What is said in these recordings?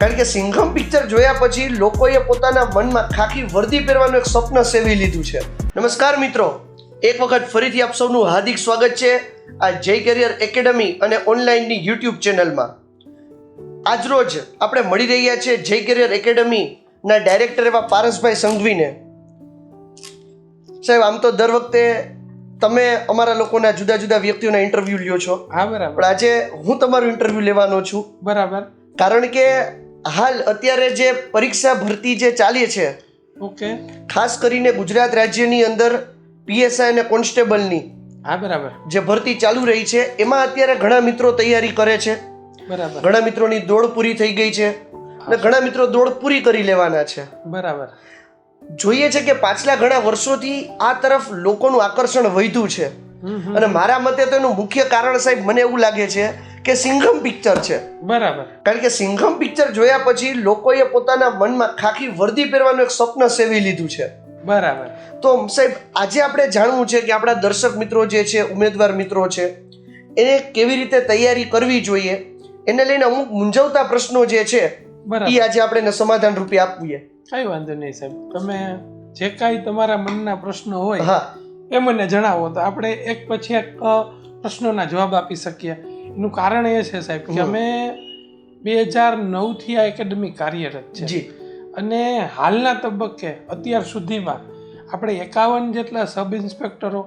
કારણ કે સિંઘમ પિક્ચર જોયા પછી લોકોએ પોતાના મનમાં ખાખી વર્દી પહેરવાનું એક સ્વપ્ન સેવી લીધું છે. નમસ્કાર મિત્રો એક વખત ફરીથી આપ સૌનું હાર્દિક સ્વાગત છે આ જય કેરિયર એકેડમી અને ઓનલાઈનની યુટ્યુબ ચેનલમાં. આજરોજ આપણે મળી રહ્યા છીએ જય કેરિયર એકેડમીના ડાયરેક્ટર એવા પારસભાઈ સંઘવીને. સાહેબ આમ તો દર વખતે તમે અમારા લોકોના જુદા જુદા વ્યક્તિઓના ઇન્ટરવ્યૂ લ્યો છો. હા બરાબર. પણ આજે હું તમારું ઇન્ટરવ્યૂ લેવાનો છું. બરાબર. કારણ કે હાલ અત્યારે જે પરીક્ષા ભરતી જે ચાલી છે ઓકે. ખાસ કરીને ગુજરાત રાજ્યની અંદર પીએસઆઈ અને કોન્સ્ટેબલની હા બરાબર. જે ભરતી ચાલુ રહી છે એમાં અત્યારે ઘણા મિત્રો તૈયારી કરે છે. બરાબર. ઘણા મિત્રોની દોડ પૂરી થઈ ગઈ છે અને ઘણા મિત્રો દોડ પૂરી કરી લેવાના છે. બરાબર. જોઈએ છે કે પાછલા ઘણા વર્ષોથી આ તરફ લોકોનું આકર્ષણ વધ્યું છે. અને મારા મતે તો એનું મુખ્ય કારણ સાહેબ મને એવું લાગે છે કે સિંઘમ પિક્ચર છે. બરાબર. કારણ કે સિંઘમ પિક્ચર જોયા પછી લોકોએ પોતાના મનમાં ખાખી વર્દી પહેરવાનું એક સ્વપ્ન સેવી લીધું છે. બરાબર. તો સાહેબ આજે આપણે જાણવું છે કે આપણા દર્શક મિત્રો જે છે ઉમેદવાર મિત્રો છે એને કેવી રીતે તૈયારી કરવી જોઈએ? એને લઈને અમુક મૂંઝવતા પ્રશ્નો જે છે એ આજે આપણે એને સમાધાન રૂપે આપવીએ કઈ વાંધો નહીં સાહેબ. તમે જે કાંઈ તમારા મનના પ્રશ્નો હોય હા. એ મને જણાવો તો આપણે એક પછી એક પ્રશ્નોના જવાબ આપી શકીએ. એનું કારણ એ છે સાહેબ કે અમે બે હજાર નવથી આ એકેડમી કાર્યરત છે. જી. અને હાલના તબક્કે અત્યાર સુધીમાં આપણે એકાવન જેટલા સબ ઇન્સ્પેક્ટરો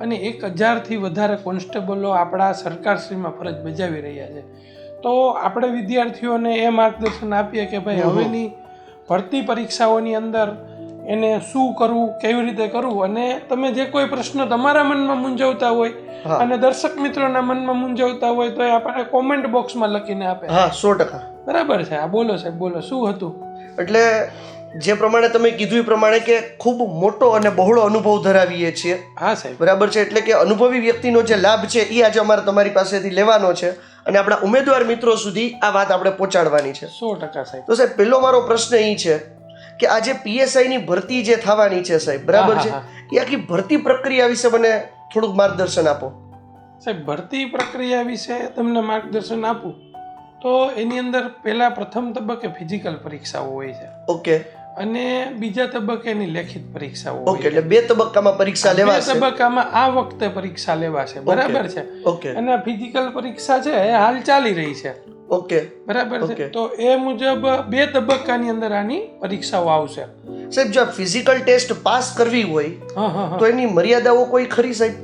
અને એક હજારથી વધારે કોન્સ્ટેબલો આપણા સરકારશ્રીમાં ફરજ બજાવી રહ્યા છે. તો આપણે વિદ્યાર્થીઓને એ માર્ગદર્શન આપીએ કે ભાઈ. હવેની ભરતી પરીક્ષાઓની અંદર એને શું કરવું કેવી રીતે કરવું? અને તમે જે કોઈ પ્રશ્ન તમારા મનમાં મૂંઝવતા હોય અને દર્શક મિત્રોના મનમાં મૂંઝવતા હોય તો એ આપણે કોમેન્ટ બોક્સમાં લખીને આપે. હા સો ટકા. બરાબર છે? આ બોલો સાહેબ બોલો. શું હતું? એટલે જે પ્રમાણે તમે કીધું એ પ્રમાણે કે ખૂબ મોટો અને બહોળો અનુભવ ધરાવીએ છીએ. હા સાહેબ. બરાબર છે? એટલે કે અનુભવી વ્યક્તિનો જે લાભ છે એ આજે અમારે તમારી પાસેથી લેવાનો છે અને આપણા ઉમેદવાર મિત્રો સુધી આ વાત આપણે પહોંચાડવાની છે. સો ટકા સાહેબ. તો સાહેબ પહેલો મારો પ્રશ્ન એ છે કે આ જે પીએસઆઈ ની ભરતી જે થવાની છે સાહેબ બરાબર છે? એ આખી ભરતી પ્રક્રિયા વિશે મને થોડુંક માર્ગદર્શન આપો. સાહેબ ભરતી પ્રક્રિયા વિશે તમને માર્ગદર્શન આપું? તો એની અંદર પહેલા પ્રથમ તબક્કે ફિઝિકલ પરીક્ષાઓ હોય છે. ઓકે. અને બીજા તબક્કે એની લેખિત પરીક્ષાઓ ઓકે એટલે બે તબક્કામાં પરીક્ષા લેવા છે તબક્કામાં આ વખતે પરીક્ષા લેવાશે. બરાબર છે? ઓકે. અને ફિઝિકલ પરીક્ષા છે એ હાલ ચાલી રહી છે. ઓકે. બરાબર છે? તો એ મુજબ બે તબક્કાની અંદર આની પરીક્ષાઓ આવશે. સાહેબ જો ફિઝિકલ ટેસ્ટ પાસ કરવી હોય હા હા હા. તો એની મર્યાદાઓ કોઈ ખરી સાહેબ?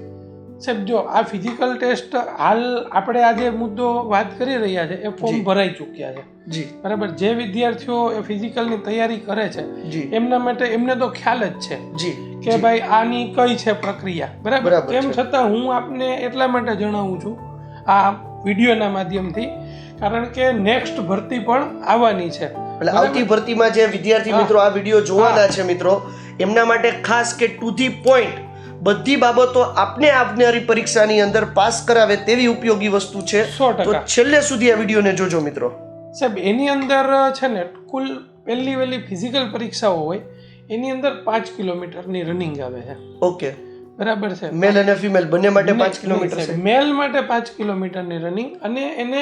સાહેબ જો આ ફિઝિકલ ટેસ્ટ હાલ આપણે આજે મુદ્દો વાત કરી રહ્યા છે એ ફોર્મ ભરાઈ ચૂક્યા છે. જી. બરાબર? જે વિદ્યાર્થીઓ એ ફિઝિકલની તૈયારી કરે છે એમના માટે એમને તો ખ્યાલ જ છે જી. કે ભાઈ આની કઈ છે પ્રક્રિયા. બરાબર? એમ તેમ છતાં હું આપને એટલા માટે જણાવું છું આ વિડીયોના માધ્યમથી કારણ કે નેક્સ્ટ ભરતી પણ આવવાની છે. એટલે આવતી ભરતીમાં જે વિદ્યાર્થી મિત્રો આ વીડિયો જોવાના છે મિત્રો એમના માટે ખાસ કે ટુ ધી પોઈન્ટ બધી બાબતો આપને આવનારી પરીક્ષાની અંદર પાસ કરાવે તેવી ઉપયોગી વસ્તુ છે. તો છેલ્લે સુધી આ વિડીયોને જોજો મિત્રો. સાહેબ એની અંદર છે ને કુલ પહેલી વહેલી ફિઝિકલ પરીક્ષાઓ હોય એની અંદર પાંચ કિલોમીટરની રનિંગ આવે છે. ઓકે બરાબર છે. મેલ અને ફિમેલ બંને માટે પાંચ કિલોમીટર છે. મેલ માટે પાંચ કિલોમીટરની રનિંગ અને એને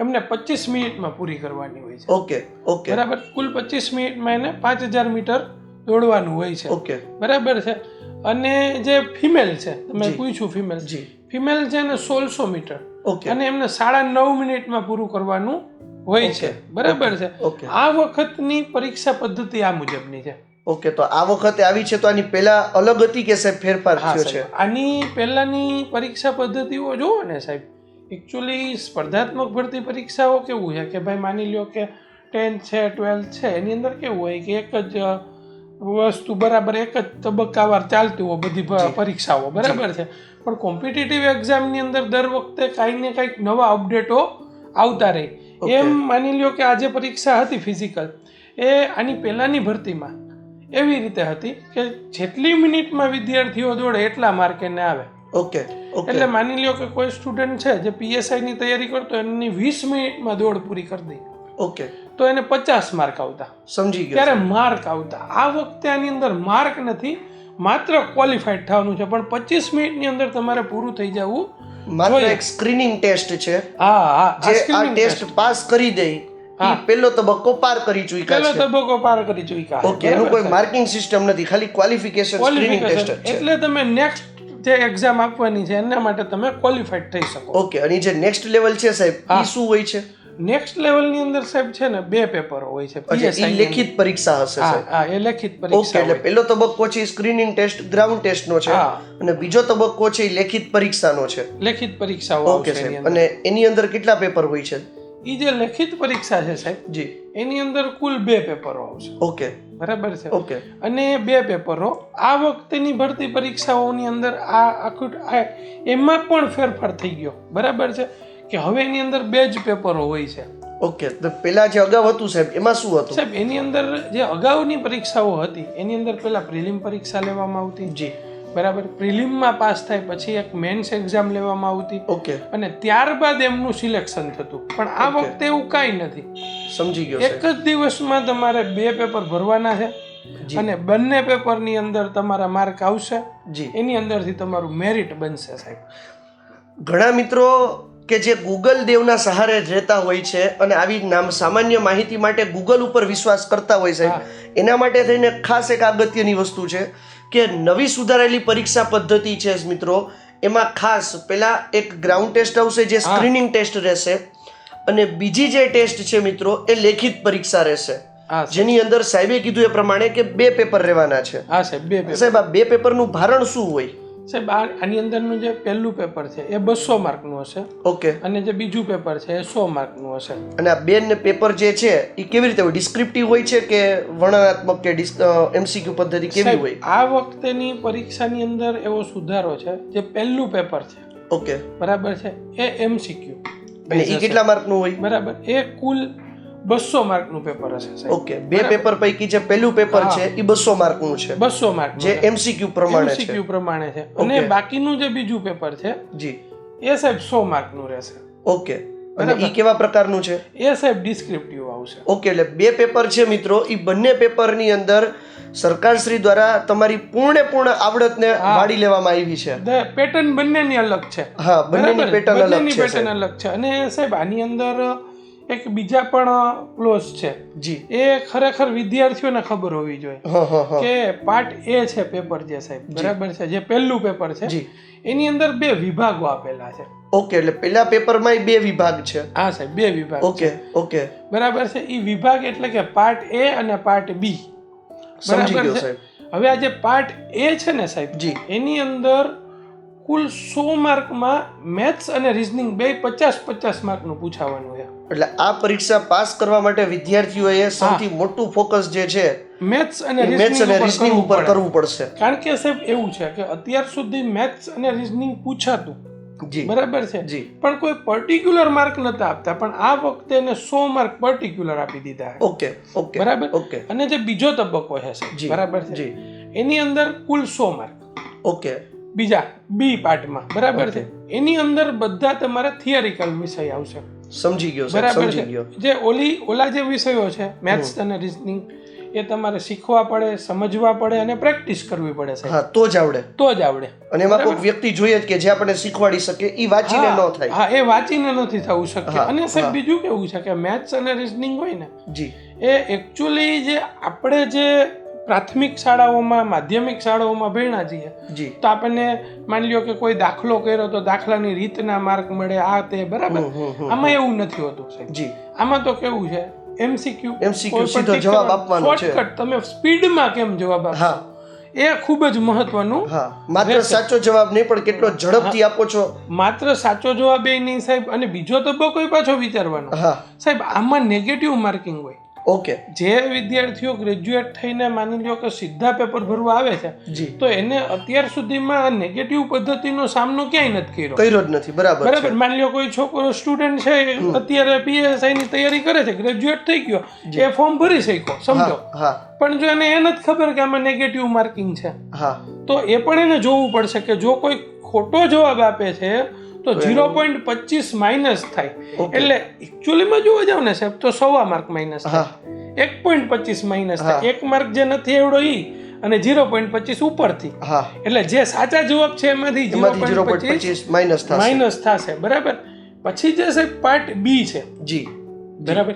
એમને પચીસ મિનિટમાં પૂરી કરવાની હોય છે. Okay okay. બરાબર? કુલ પચીસ મિનિટમાં એને પાંચ હજાર મીટર દોડવાનું હોય છે. ઓકે. બરાબર છે? અને જે ફિમેલ છે તમે. પૂછ્યું ફિમેલ જી. ફિમેલ છે ને સોળસો મીટર. ઓકે. અને એમને સાડા નવ મિનિટમાં પૂરું કરવાનું હોય છે. બરાબર છે? ઓકે. આ વખતની પરીક્ષા પદ્ધતિ આ મુજબની છે. ઓકે તો આ વખતે આવી છે તો આની પહેલા અલગ હતી કે સાહેબ ફેરફાર થયો છે? આની પહેલાની પરીક્ષા પદ્ધતિઓ જુઓ ને સાહેબ. એકચ્યુઅલી સ્પર્ધાત્મક ભરતી પરીક્ષાઓ કેવું છે? કે ભાઈ માની લ્યો કે ટેન્થ છે ટ્વેલ્થ છે એની અંદર કેવું હોય કે એક જ વસ્તુ બરાબર એક જ તબક્કાવાર ચાલતી હોય બધી પરીક્ષાઓ બરાબર છે? પણ કોમ્પિટિટિવ એક્ઝામની અંદર દર વખતે કાંઈક ને કાંઈક નવા અપડેટો આવતા રહે. એમ માની લ્યો કે આજે પરીક્ષા હતી ફિઝિકલ. એ આની પહેલાંની ભરતીમાં એવી રીતે હતી કે જેટલી મિનિટમાં વિદ્યાર્થીઓ દોડે એટલા માર્કેને આવે. ઓકે ઓકે એટલે માની લ્યો કે કોઈ સ્ટુડન્ટ છે જે પીએસઆઈ ની તૈયારી કરતો એની વીસ મિનિટમાં દોડ પૂરી કરી દે. ઓકે તો એને પચાસ માર્ક આવતા. સમજી ગયો ત્યારે માર્ક આવતા. આ વખતે આની અંદર માર્ક નથી માત્ર ક્વોલિફાઈડ થવાનું છે પણ પચીસ મિનિટની અંદર તમારે પૂરું થઈ જવું માત્ર એક સ્ક્રીનિંગ ટેસ્ટ છે. હા હા જે આ ટેસ્ટ પાસ કરી દે પેલો તબક્કો પાર કરી ચૂક્યા પેલો તબક્કો પાર કરી ચૂક્યા. ઓકે એનું કોઈ માર્કિંગ સિસ્ટમ નથી ખાલી ક્વોલિફિકેશન સ્ક્રીનિંગ ટેસ્ટ છે. એટલે તમે નેક્સ્ટ જે એક્ઝામ આપવાની છે એના માટે તમે ક્વોલિફાઈડ થઈ શકો. ઓકે અને જે નેક્સ્ટ લેવલ છે સાહેબ આ શું હોય છે? નેક્સ્ટ લેવલની અંદર સાહેબ છે ને બે પેપરો હોય છે ની લેખિત પરીક્ષા હશે હા એ લેખિત ઓકે પરીક્ષા એટલે પહેલો તબક્કો છે સ્ક્રીનિંગ ટેસ્ટ ગ્રાઉન્ડ ટેસ્ટ નો છે. અને બીજો તબક્કો છે લેખિત પરીક્ષાનો છે. લેખિત પરીક્ષા ઓકે સાહેબ. અને એની અંદર કેટલા પેપર હોય છે? ઈ જે લેખિત પરીક્ષા છે સાહેબ જી એની અંદર કુલ બે પેપરો આવશે. ઓકે. બરાબર છે? ઓકે. અને બે પેપરો આ વખતેની ભરતી પરીક્ષાઓની અંદર આ આખું એમાં પણ ફેરફાર થઈ ગયો. બરાબર છે? કે હવે એની અંદર બે જ પેપરો હોય છે. ઓકે તો પેલા જે અગાઉ હતું સાહેબ એમાં શું હતું? સાહેબ એની અંદર જે અગાઉની પરીક્ષાઓ હતી એની અંદર પહેલા પ્રિલિમ પરીક્ષા લેવામાં આવતી. જી. બરાબર? પ્રિલિમમાં પાસ થાય પછી એક મેન્સ એક્ઝામ લેવામાં આવતી. ઓકે. અને ત્યારબાદ એમનું સિલેક્શન થતું. પણ આ વખતે એવું કાંઈ નથી. સમજી ગયો એક જ દિવસમાં તમારે બે પેપર ભરવાના છે. અને બંને પેપરની અંદર તમારા માર્ક આવશે. જી. એની અંદરથી તમારું મેરિટ બનશે સાહેબ. ઘણા મિત્રો કે જે ગૂગલ દેવના સહારે રહેતા હોય છે અને આવી નામ સામાન્ય માહિતી માટે ગૂગલ ઉપર વિશ્વાસ કરતા હોય છે એના માટે થઈને ખાસ એક અગત્યની વસ્તુ છે. કે નવી સુધારેલી પરીક્ષા પદ્ધતિ છે મિત્રો. એમાં ખાસ પહેલા એક ગ્રાઉન્ડ ટેસ્ટ આવશે જે સ્ક્રીનિંગ ટેસ્ટ રહેશે અને બીજી જે ટેસ્ટ છે મિત્રો એ લેખિત પરીક્ષા રહેશે. જેની અંદર સાહેબે કીધું એ પ્રમાણે કે બે પેપર રહેવાના છે. બે સાહેબ આ બે પેપરનું ભારણ શું હોય? સાહેબ આ આની અંદરનું જે પહેલું પેપર છે એ બસો માર્કનું હશે. ઓકે. અને જે બીજું પેપર છે એ સો માર્કનું હશે. અને આ બે પેપર જે છે એ કેવી રીતે હોય? ડિસ્ક્રિપ્ટિવ હોય છે કે વર્ણનાત્મક કે એમસીક્યુ પદ્ધતિ કેવી હોય? આ વખતેની પરીક્ષાની અંદર એવો સુધારો છે જે પહેલું પેપર છે. ઓકે. બરાબર છે? એ એમસીક્યુ અને એ કેટલા માર્કનું હોય? બરાબર. એ કુલ બસો માર્કનું પેપર હશે ઓકે બે પેપર પૈકી જે પહેલું પેપર છે એ બસો માર્કનું છે. બસો માર્ક જે એમસીક્યુ પ્રમાણે એમસીક્યુ પ્રમાણે છે. અને બાકીનું જે બીજું પેપર છે જી. એ સાહેબ સો માર્કનું રહેશે. ઓકે અને એ કેવા પ્રકારનું છે? એ સાહેબ ડિસ્ક્રિપ્ટિવ આવશે. ઓકે એટલે બે પેપર છે મિત્રો એ બંને પેપરની અંદર સરકારશ્રી દ્વારા તમારી પૂર્ણે પૂર્ણ આવડતને વાળી લેવામાં આવી છે. પેટર્ન બંનેની અલગ છે. હા બંનેની? પેટર્ન અલગ છે પેટર્ન અલગ છે. અને સાહેબ આની અંદર એક બીજા પણ ક્લોઝ છે. જી. એ ખરેખર વિદ્યાર્થીઓને ખબર હોવી જોઈએ. કે પાર્ટ એ છે પેપર જે સાહેબ બરાબર છે? જે પહેલું પેપર છે જી. એની અંદર બે વિભાગો આપેલા છે. ઓકે એટલે પહેલા પેપરમાં બે વિભાગ છે. હા સાહેબ બે વિભાગ ઓકે ઓકે. બરાબર છે? એ વિભાગ એટલે કે પાર્ટ એ અને પાર્ટ બી. સમજી ગયો સાહેબ. હવે આ જે પાર્ટ એ છે ને સાહેબ જી. એની અંદર કુલ સો માર્કમાં મેથ્સ અને રિઝનિંગ બે પચાસ પચાસ માર્કનું પૂછાવાનું છે. એટલે આ પરીક્ષા પાસ કરવા માટે વિદ્યાર્થીઓએ સૌથી મોટું ફોકસ જે છે મેથ્સ અને મેથ્સ અને રિઝનિંગ ઉપર કરવું પડશે. કારણ કે સાહેબ એવું છે કે અત્યાર સુધી મેથ્સ અને રિઝનિંગ પૂછાતું. જી. બરાબર છે? જી. પણ કોઈ પર્ટિક્યુલર માર્ક નતા આપતા પણ આ વખતે એને સો માર્ક પર્ટિક્યુલર આપી દીધા ઓકે ઓકે બરાબર? ઓકે. અને જે બીજો તબક્કો છે બરાબર છે? જી. એની અંદર કુલ સો માર્ક ઓકે. બીજા બી પાર્ટમાં બરાબર છે? એની અંદર બધા તમારા થિયરિકલ વિષય આવશે. સમજી ગયો સર બરાબર સમજી છે. ગયો. જે ઓલી ઓલા જે વિષયો છે મેથ્સ અને રિઝનિંગ એ તમારે શીખવા પડે સમજવા પડે અને પ્રેક્ટિસ કરવી પડે છે હા તો જ આવડે. તો જ આવડે. અને એમાં કોઈ વ્યક્તિ જોઈએ કે જે આપણને શીખવાડી શકે એ વાંચીને ન થાય. હા એ વાંચીને નથી થવું શક્ય. અને સાહેબ બીજું કેવું છે કે મેથ્સ અને રિઝનિંગ હોય ને જી. એ એકચ્યુઅલી જે આપણે જે પ્રાથમિક શાળાઓમાં માધ્યમિક શાળાઓમાં ભણ્યા છીએ. જી. તો આપણને માની લ્યો કે કોઈ દાખલો કર્યો તો દાખલાની રીતના માર્ક મળે આ તે બરાબર? આમાં એવું નથી હોતું સાહેબ. જી. આમાં તો કેવું છે? એમસીક્યુ એમસીક્યુ સીધો જવાબ આપવાનો છે. શોર્ટકટ તમે સ્પીડમાં કેમ જવાબ આપો એ ખૂબ જ મહત્વનું હા. માત્ર સાચો જવાબ નહીં પણ કેટલો ઝડપથી આપો છો. માત્ર સાચો જવાબ એ નહીં સાહેબ અને બીજો તબક્કો પાછો વિચારવાનો. હા. સાહેબ આમાં નેગેટિવ માર્કિંગ હોય. ઓકે. જે વિદ્યાર્થીઓ ગ્રેજ્યુએટ થઈને માની લ્યો કે સીધા પેપર ભરવા આવે છે જી. તો એને અત્યાર સુધીમાં નેગેટિવ પદ્ધતિનો સામનો ક્યાંય નથી કર્યો. કર્યો જ નથી બરાબર બરાબર? માની લો કોઈ છોકરો સ્ટુડન્ટ છે અત્યારે પીએસઆઈ ની તૈયારી કરે છે ગ્રેજ્યુએટ થઈ ગયો એ ફોર્મ ભરી શક્યો સમજો. હા પણ જો એને એ નથી ખબર કે આમાં નેગેટિવ માર્કિંગ છે હા. તો એ પણ એને જોવું પડશે કે જો કોઈ ખોટો જવાબ આપે છે તો ઝીરો પોઈન્ટ પચીસ માઇનસ થાય. એટલે એકચ્યુઅલીમાં જોવા જાવ ને સાહેબ તો સવા માર્ક માઇનસ થાય. એક પોઈન્ટ પચીસ માઇનસ થાય. એક માર્ક જે નથી એવડો ઈ અને ઝીરો પોઈન્ટ પચીસ ઉપરથી. એટલે જે સાચા જવાબ છે એમાંથી ઝીરો પોઈન્ટ પચીસ પચીસ માઇનસ થશે. માઇનસ થશે. બરાબર? પછી જે સાહેબ પાર્ટ બી છે. જી. બરાબર?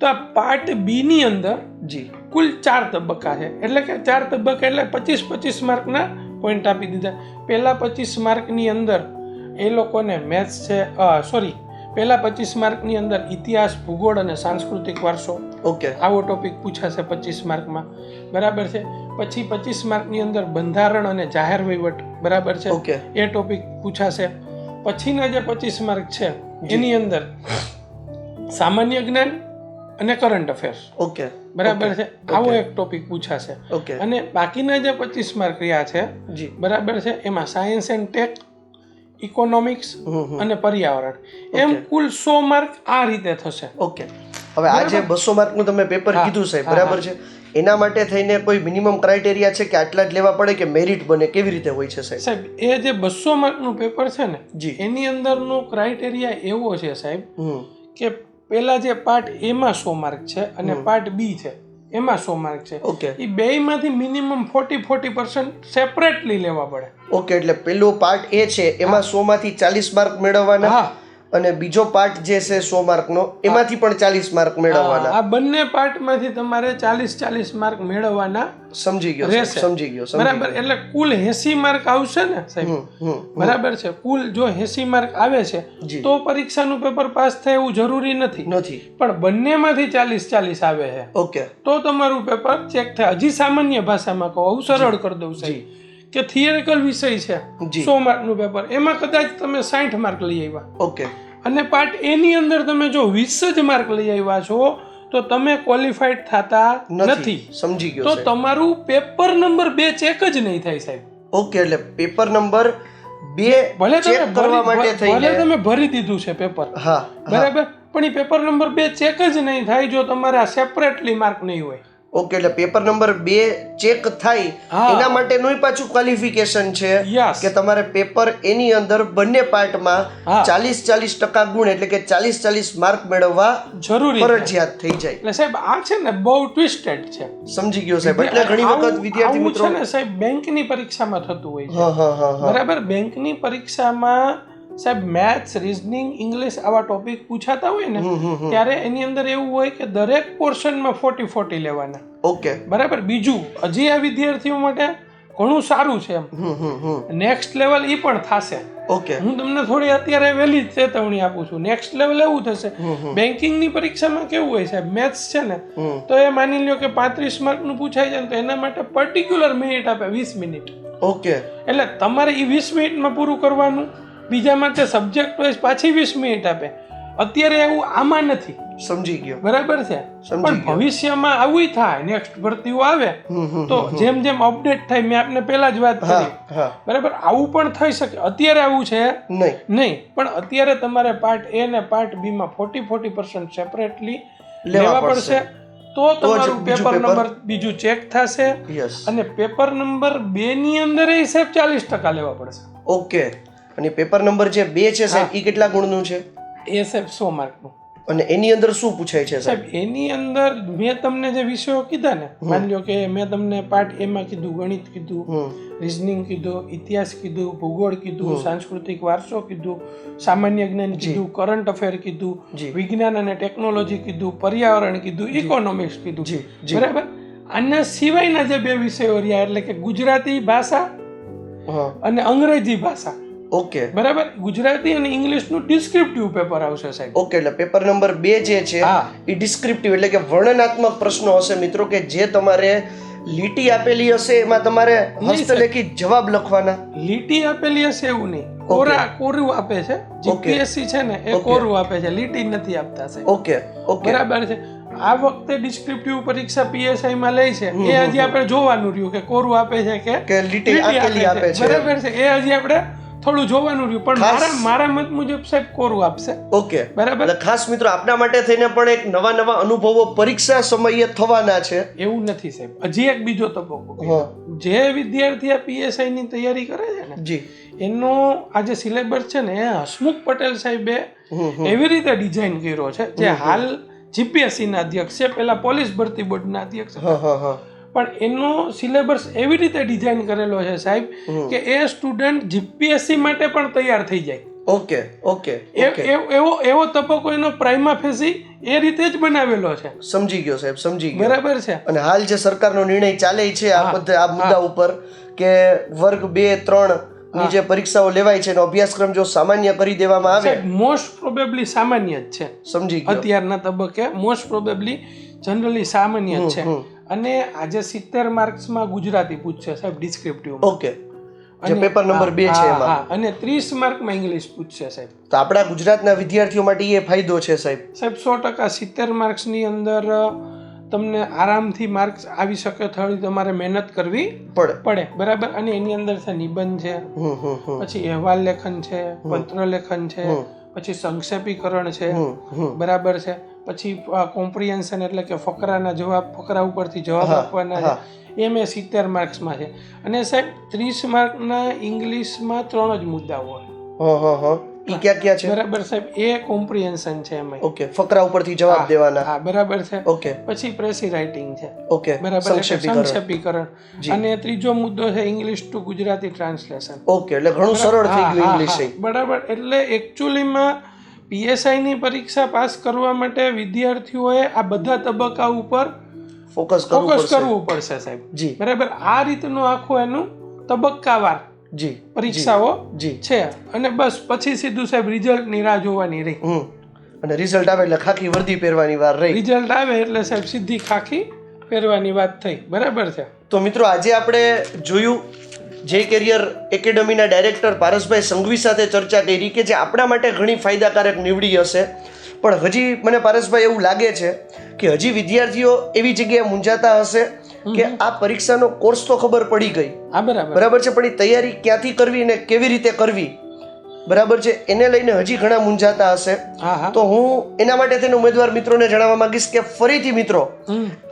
તો આ પાર્ટ બી ની અંદર જી. કુલ ચાર તબક્કા છે. એટલે કે ચાર તબક્કા એટલે પચીસ પચીસ માર્કના પોઈન્ટ આપી દીધા. પહેલા પચીસ માર્કની અંદર એ લોકોને મેથ્સ છે સોરી પહેલા પચીસ માર્કની અંદર ઇતિહાસ ભૂગોળ અને સાંસ્કૃતિક વારસો. ઓકે આવો ટોપિક પૂછાશે પચીસ માર્કમાં. બરાબર છે? પછી પચીસ માર્કની અંદર બંધારણ અને જાહેર વહીવટ બરાબર છે? ઓકે એ ટોપિક પૂછાશે. પછીના જે પચીસ માર્ક છે એની અંદર સામાન્ય જ્ઞાન અને કરંટ અફેર્સ ઓકે બરાબર છે? આવો એક ટોપિક પૂછાશે. ઓકે અને બાકીના જે પચીસ માર્ક રહ્યા છે જી. બરાબર છે? એમાં સાયન્સ એન્ડ ટેક ઇકોનોમિક્સ અને પર્યાવરણ. એમ કુલ સો માર્ક આ રીતે થશે. ઓકે હવે આ જે બસો માર્કનું તમે પેપર કીધું સાહેબ બરાબર છે? એના માટે થઈને કોઈ મિનિમમ ક્રાઇટેરિયા છે કે આટલા જ લેવા પડે કે મેરિટ બને? કેવી રીતે હોય છે સાહેબ? સાહેબ એ જે બસો માર્કનું પેપર છે ને જી. એની અંદરનો ક્રાઇટેરિયા એવો છે સાહેબ કે પેલા જે પાર્ટ એમાં સો માર્ક છે અને પાર્ટ બી છે. એમાં સો માર્ક છે? ઓકે એ બેયમાંથી minimum forty forty percent separately લેવા પડે. ઓકે એટલે પેલો પાર્ટ એ છે એમાં સો માંથી ચાલીસ માર્ક મેળવવાના? હા. અને બીજો પાર્ટ જે છે સો માર્કનો એમાંથી પણ ચાલીસ માર્ક મેળવવાના. આ બંને પાર્ટમાંથી તમારે ચાલીસ ચાલીસ માર્ક મેળવવાના સમજી ગયો સમજી ગયો બરાબર એટલે કુલ એસી માર્ક આવશે ને સાહેબ? બરાબર છે. કુલ જો એસી માર્ક આવે છે તો પરીક્ષાનું પેપર પાસ થાય એવું જરૂરી નથી. નથી. પણ બંનેમાંથી ચાલીસ ચાલીસ આવે છે. ઓકે. તો તમારું પેપર ચેક થાય. હજી સામાન્ય ભાષામાં કહો હું સરળ કરી દઉં સાહેબ. કે થિયરિકલ વિષય છે. સો માર્કનું પેપર. એમાં કદાચ તમે સાઠ માર્ક લઈ આવ્યા. ઓકે. અને પાર્ટ એની અંદર તમે જો વીસ જ માર્ક લઈ આવ્યા છો તો તમે ક્વોલિફાઈડ થતા નથી. સમજી ગયો તો તમારું પેપર નંબર બે ચેક જ નહીં થાય સાહેબ. ઓકે એટલે પેપર નંબર બે ભલે તમે ચેક કરવા માટે માટે ભલે તમે ભરી દીધું છે પેપર હા બરાબર? પણ એ પેપર નંબર બે ચેક જ નહીં થાય જો તમારા સેપરેટલી માર્ક નહીં હોય. ઓકે એટલે પેપર નંબર બે ચેક થાય. એના માટેનું પાછું ક્વોલિફિકેશન છે કે તમારે પેપર એની અંદર બંને પાર્ટમાં ચાલીસ ચાલીસ ટકા ગુણ એટલે કે ચાલીસ ચાલીસ માર્ક મેળવવા જરૂરી ફરજિયાત થઈ જાય. એટલે સાહેબ આ છે ને બહુ ટ્વિસ્ટેડ છે. સમજી ગયો સાહેબ. એટલે ઘણી વખત વિદ્યાર્થી મિત્રો છે ને સાહેબ બેંકની પરીક્ષામાં થતું હોય છે. બરાબર? બેંકની પરીક્ષામાં સાહેબ મેથ્સ રીઝનિંગ ઇંગ્લિશ આવા ટોપિક પૂછાતા હોય ને. ત્યારે એની અંદર એવું હોય કે દરેક પોર્શનમાં ફોર્ટી ફોર્ટી લેવાના. ઓકે. બરાબર? બીજું હજી આ વિદ્યાર્થીઓ માટે ઘણું સારું છે એમ. નેક્સ્ટ લેવલ એ પણ થશે. ઓકે. હું તમને થોડી અત્યારે વહેલી ચેતવણી આપું છું. નેક્સ્ટ લેવલ એવું થશે. બેન્કિંગની પરીક્ષામાં કેવું હોય સાહેબ? મેથ્સ છે ને તો એ માની લ્યો કે પાંત્રીસ માર્કનું પૂછાય છે ને તો એના માટે પર્ટિક્યુલર મિનિટ આપે વીસ મિનિટ ઓકે. એટલે તમારે એ વીસ મિનિટમાં પૂરું કરવાનું બીજા માટે સબ્જેક્ટ વાઇઝ પાછી વીસ મિનિટ આપે. અત્યારે એવું આમાં નથી. સમજી ગયો. બરાબર છે? પણ ભવિષ્યમાં આવું થાય. નેક્સ્ટ ભરતીઓ આવે તો જેમ જેમ અપડેટ થાય મેં આપને પહેલા જ વાત કરી. બરાબર? આવું પણ થઈ શકે. અત્યારે આવું છે? નહીં. નહીં. પણ અત્યારે તમારે પાર્ટ એ ને પાર્ટ બી માં ફોર્ટી ફોર્ટી પર્સન્ટ સેપરેટલી લેવા પડશે. તો તમારું પેપર પેપર- નંબર બીજું ચેક થશે. અને પેપર નંબર બે ની અંદર એ સેફ ચાલીસ ટકા લેવા પડશે. ઓકે અને પેપર નંબર જે બે છે સાહેબ એ કેટલા ગુણનું છે? એ સાહેબ સો માર્કનું. અને એની અંદર શું પૂછાય છે સાહેબ? એની અંદર મેં તમને જે વિષયો કીધા ને માની લો કે મેં તમને પાઠ એમાં કીધું ગણિત કીધું રિઝનિંગ કીધું ઇતિહાસ કીધું ભૂગોળ કીધું સાંસ્કૃતિક વારસો કીધું સામાન્ય જ્ઞાન કીધું કરંટ અફેર કીધું વિજ્ઞાન અને ટેકનોલોજી કીધું પર્યાવરણ કીધું ઇકોનોમિક્સ કીધું. બરાબર? આના સિવાયના જે બે વિષયો રહ્યા એટલે કે ગુજરાતી ભાષા અને અંગ્રેજી ભાષા. ઓકે બરાબર? ગુજરાતી અને ઇંગ્લિશનું ડિસ્ક્રિપ્ટિવ પેપર આવશે સાહેબ. ઓકે એટલે પેપર નંબર બે જે છે. એ ડિસ્ક્રિપ્ટિવ એટલે કે વર્ણનાત્મક પ્રશ્નો હશે મિત્રો કે જે તમારે લીટી આપેલી હશે એમાં તમારે હસ્તલેખિત જવાબ લખવાના. લીટી આપેલી હશે એવું નહીં. કોરા કોરું આપે છે? જીપીએસસી છે ને એ કોરું આપે છે? લીટી નથી આપતા છે ઓકે ઓકે બરાબર છે. આ વખતે ડિસ્ક્રિપ્ટિવ પરીક્ષા પીએસઆઈ માં લે છે. એ હજી આપણે જોવાનું રહ્યું કે કોરું આપે છે કે કે લીટી આપેલી આપે છે. બરાબર છે. એ હજી આપણે થોડું જોવાનું રહ્યું પણ મારા મારા મત મુજબ સાહેબ કોરું આપશે. ઓકે. બરાબર? ખાસ મિત્રો આપના માટે થઈને પણ એક નવા નવા અનુભવો પરીક્ષા સમયે થવાના છે. એવું નથી સાહેબ. હજી એક બીજો તબક્કો. જે વિદ્યાર્થી આ પીએસઆઈ ની તૈયારી કરે છે ને જી. એનો આ જે સિલેબસ છે ને હસમુખ પટેલ સાહેબે. એવી રીતે ડિઝાઇન કર્યો છે જે હાલ જીપીએસસી ના અધ્યક્ષ છે પેલા પોલીસ ભરતી બોર્ડ ના અધ્યક્ષ હતા. પણ એનો સિલેબસ એવી રીતે ડિઝાઇન કરેલો છે સાહેબ કે એ સ્ટુડન્ટ જીપીએસસી માટે પણ તૈયાર થઈ જાય. ઓકે ઓકે એવો એવો તબક્કો એનો પ્રાઇમા ફેસી એ રીતે જ બનાવેલો છે. સમજી ગયો સાહેબ સમજી ગયો. બરાબર છે. અને હાલ જે સરકારનો નિર્ણય ચાલે છે આ બધા આ મુદ્દા ઉપર કે વર્ગ બે ત્રણની જે પરીક્ષાઓ લેવાય છે એનો અભ્યાસક્રમ જો સામાન્ય કરી દેવામાં આવે મોસ્ટ પ્રોબેબલી સામાન્ય જ છે. સમજી ગયો. અત્યારના તબક્કે મોસ્ટ પ્રોબેબલી જનરલી સામાન્ય જ છે. અને આજે સિત્તેર માર્ક્સમાં ગુજરાતી પૂછશે સાહેબ ડિસ્ક્રિપ્ટિવ ઓકે જે પેપર નંબર બે છે એમાં. અને ત્રીસ માર્કમાં ઇંગ્લિશ પૂછશે સાહેબ. તો આપણા ગુજરાતના વિદ્યાર્થીઓ માટે એ ફાયદો છે સાહેબ. સાહેબ સો ટકા સિત્તેર માર્ક્સની અંદર તમને આરામથી માર્ક્સ આવી શકે થોડી તમારે મહેનત કરવી પડે. પડે. બરાબર? અને એની અંદર છે નિબંધ છે પછી અહેવાલ લેખન છે પત્ર લેખન છે પછી સંક્ષેપીકરણ છે બરાબર છે. પછી કોમ્પ્રિહેન્શન એટલે કે ફકરાના જવાબ ફકરા ઉપરથી જવાબ આપવાના છે. એ મેં સિત્તેર માર્ક્સમાં છે. અને સાહેબ ત્રીસ માર્કના ઇંગ્લિશમાં ત્રણ જ મુદ્દાઓ હોય. ઈ ક્યાં ક્યાં છે? બરાબર સાહેબ એ કોમ્પ્રિહેન્શન છે એમાં. ઓકે ફકરા ઉપરથી જવાબ દેવાના. હા બરાબર છે. ઓકે. પછી પ્રેસી રાઇટિંગ છે. ઓકે બરાબર સંક્ષેપીકરણ. અને ત્રીજો મુદ્દો છે English to Gujarati translation. Okay એટલે ઘણું સરળ થઈ ગયું ઇંગ્લિશ બરાબર એટલે એકચ્યુઅલીમાં પીએસઆઈની પરીક્ષા પાસ કરવા માટે વિદ્યાર્થીઓએ આ બધા તબક્કા ઉપર ફોકસ ફોકસ કરવું પડશે સાહેબ. જી. બરાબર? આ રીતનું આખું એનું તબક્કાવાર જી. પરીક્ષાઓ જી. છે. અને બસ પછી સીધું સાહેબ રિઝલ્ટની રાહ જોવાની રહી. અને રિઝલ્ટ આવે એટલે ખાખી વર્દી પહેરવાની વાર રહી. રિઝલ્ટ આવે એટલે સાહેબ સીધી ખાખી પહેરવાની વાત થઈ. બરાબર છે? તો મિત્રો આજે આપણે જોયું જે કેરિયર એકેડમીના ડાયરેક્ટર પારસભાઈ સંઘવી સાથે ચર્ચા કરી કે જે આપણા માટે ઘણી ફાયદાકારક નીવડી હશે. પણ હજી મને પારસભાઈ એવું લાગે છે કે હજી વિદ્યાર્થીઓ એવી જગ્યાએ મૂંઝાતા હશે કે આ પરીક્ષાનો કોર્સ તો ખબર પડી ગઈ. બરાબર. છે પણ એ તૈયારી ક્યાંથી કરવી અને કેવી રીતે કરવી? બરાબર છે એને લઈને હજી ઘણા મૂંઝાતા હશે. તો હું એના માટે થઈને ઉમેદવાર મિત્રોને જણાવવા માંગીશ કે ફરીથી મિત્રો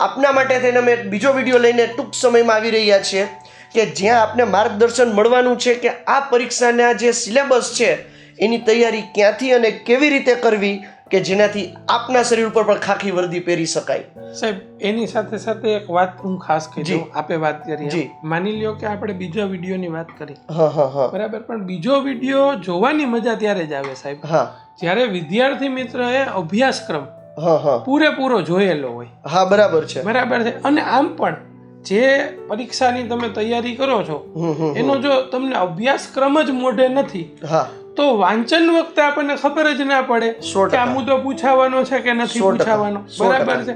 આપના માટે થઈને અમે બીજો વીડિયો લઈને ટૂંક સમયમાં આવી રહ્યા છીએ. કે જ્યાં આપને માર્ગદર્શન મળવાનું છે કે આ પરીક્ષાના જે સિલેબસ છે એની તૈયારી ક્યાંથી અને કેવી રીતે કરવી કે જેનાથી આપના શરીર ઉપર પણ ખાખી વર્દી પહેરી શકાય. સાહેબ એની સાથે સાથે એક વાત હું ખાસ કહી દઉં આપે વાત કરી જી. માની લ્યો કે આપણે બીજા વિડીયોની વાત કરી. હા હા હા. બરાબર પણ બીજો વીડિયો જોવાની મજા ત્યારે જ આવે સાહેબ. હા. જ્યારે વિદ્યાર્થી મિત્ર એ અભ્યાસક્રમ હા હા. પૂરેપૂરો જોયેલો હોય. હા બરાબર છે. બરાબર છે. અને આમ પણ જે પરીક્ષાની તમે તૈયારી કરો છો એનો જો તમને અભ્યાસક્રમ જ મોઢે નથી હા. તો વાંચન વખતે આપણને ખબર જ ના પડે કે આ મુદ્દો પૂછાવાનો છે કે નથી પૂછાવાનો. બરાબર છે?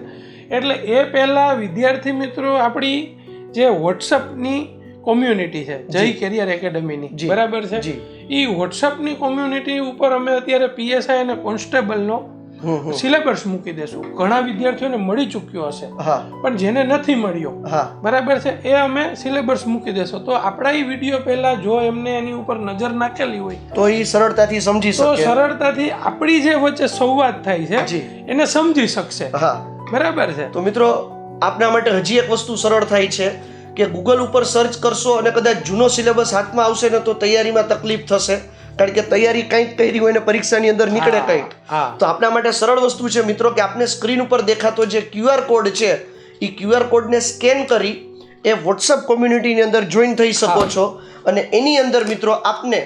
એટલે એ પહેલા વિદ્યાર્થી મિત્રો આપણી જે વોટ્સઅપની કોમ્યુનિટી છે જય કેરિયર એકેડમીની. બરાબર છે? જી. એ વોટ્સઅપની કોમ્યુનિટી ઉપર અમે અત્યારે પીએસઆઈ અને કોન્સ્ટેબલનો સિલેબસ મૂકી દેશું. ઘણા વિદ્યાર્થીઓને મળી ચૂક્યો હશે. પણ જેને નથી મળ્યો બરાબર છે એ અમે સિલેબસ મૂકી દેશો. તો આપણા એ વીડિયો પહેલા જો એમને એની ઉપર નજર નાખેલી હોય તો એ સરળતાથી સમજી શકે. સરળતાથી આપણી જે વચ્ચે સંવાદ થાય છે. એને સમજી શકશે. હા. બરાબર છે. તો મિત્રો આપના માટે હજી એક વસ્તુ સરળ થાય છે કે ગૂગલ ઉપર સર્ચ કરશો અને કદાચ જૂનો સિલેબસ હાથમાં આવશે ને તો તૈયારીમાં તકલીફ થશે. કારણ કે તૈયારી કંઈક કરી હોય ને પરીક્ષાની અંદર નીકળે કંઈક. તો આપણા માટે સરળ વસ્તુ છે મિત્રો કે આપને સ્ક્રીન ઉપર દેખાતો જે ક્યુઆર કોડ છે એ ક્યુઆર કોડને સ્કેન કરી એ વોટ્સઅપ કોમ્યુનિટીની અંદર જોઈન થઈ શકો છો. અને એની અંદર મિત્રો આપને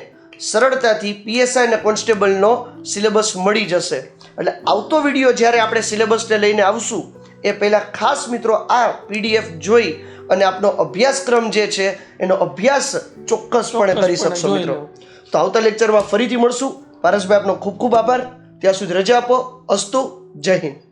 સરળતાથી પીએસઆઈ અને કોન્સ્ટેબલનો સિલેબસ મળી જશે. એટલે આવતો વીડિયો જ્યારે આપણે સિલેબસને લઈને આવશું એ પહેલાં ખાસ મિત્રો આ પીડીએફ જોઈ અને આપનો અભ્યાસક્રમ જે છે એનો અભ્યાસ ચોક્કસપણે કરી શકશો મિત્રો. તો આવતા લેક્ચરમાં ફરીથી મળશું. પારસભાઈ આપનો ખૂબ ખૂબ આભાર. ત્યાં સુધી રજા આપો. અસ્તુ. જય હિન્દ.